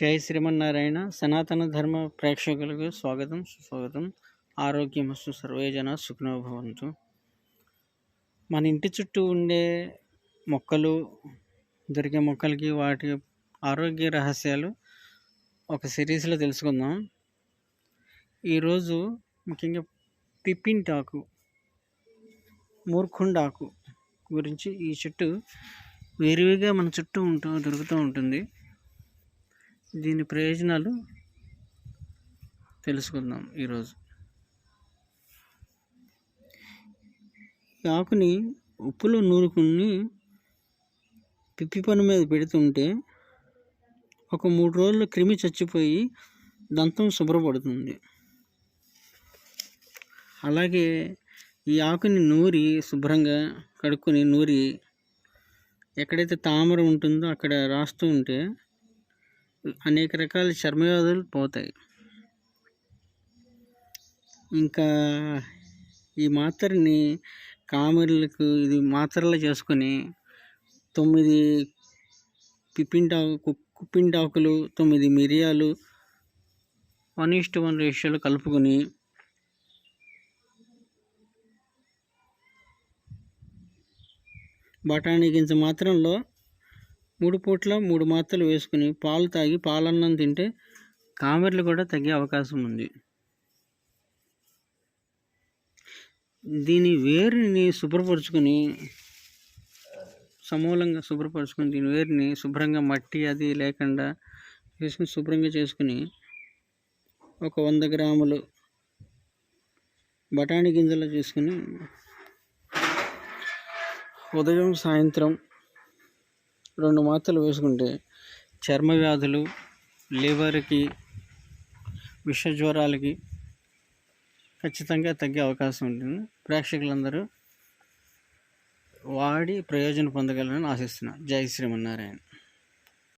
జై శ్రీమన్నారాయణ సనాతన ధర్మ ప్రేక్షకులకు స్వాగతం సుస్వాగతం. ఆరోగ్యమస్తు సర్వేజన సుఖనోభవంతు మన ఇంటి చుట్టూ ఉండే మొక్కలు దొరికే మొక్కలకి వాటి ఆరోగ్య రహస్యాలు ఒక సిరీస్లో తెలుసుకుందాం. ఈరోజు ముఖ్యంగా పిప్పింటాకు మూర్ఖుండాకు గురించి ఈ చెట్టు వేరువేగా మన చుట్టూ ఉంటూ దొరుకుతూ ఉంటుంది. దీని ప్రయోజనాలు తెలుసుకుందాం ఈరోజు. ఈ ఆకుని ఉప్పులో నూరుకుని పిప్పి పని మీద పెడుతుంటే ఒక మూడు రోజులు క్రిమి చచ్చిపోయి దంతం శుభ్రపడుతుంది. అలాగే ఈ ఆకుని నూరి శుభ్రంగా కడుక్కొని నూరి ఎక్కడైతే తామర ఉంటుందో అక్కడ రాస్తూ ఉంటే అనేక రకాల చర్మవ్యాధులు పోతాయి. ఇంకా ఈ మాత్రని కామెర్లకు ఇది మాత్రలు చేసుకొని తొమ్మిది పిప్పింటాకు కుప్పింటాకులు తొమ్మిది మిరియాలు వన్ ఇస్ట్ వన్ రేషియోలు కలుపుకొని బఠానీ గింజ మాత్రంలో మూడు పూట్ల మూడు మాత్రలు వేసుకుని పాలు తాగి పాలన్నం తింటే కామెర్లు కూడా తగ్గే అవకాశం ఉంది. దీని వేరుని శుభ్రపరుచుకొని సమూలంగా శుభ్రపరుచుకొని దీని వేరుని శుభ్రంగా మట్టి అది లేకుండా వేసుకుని శుభ్రంగా చేసుకుని ఒక వంద గ్రాములు బఠానీ గింజలు చేసుకుని ఉదయం సాయంత్రం రెండు మాత్రలు వేసుకుంటే చర్మ వ్యాధులు లివర్కి విష జ్వరాలకి ఖచ్చితంగా తగ్గే అవకాశం ఉంటుంది. ప్రేక్షకులందరూ వాడి ప్రయోజనం పొందగలరని ఆశిస్తున్నాను జై శ్రీమన్నారాయణ.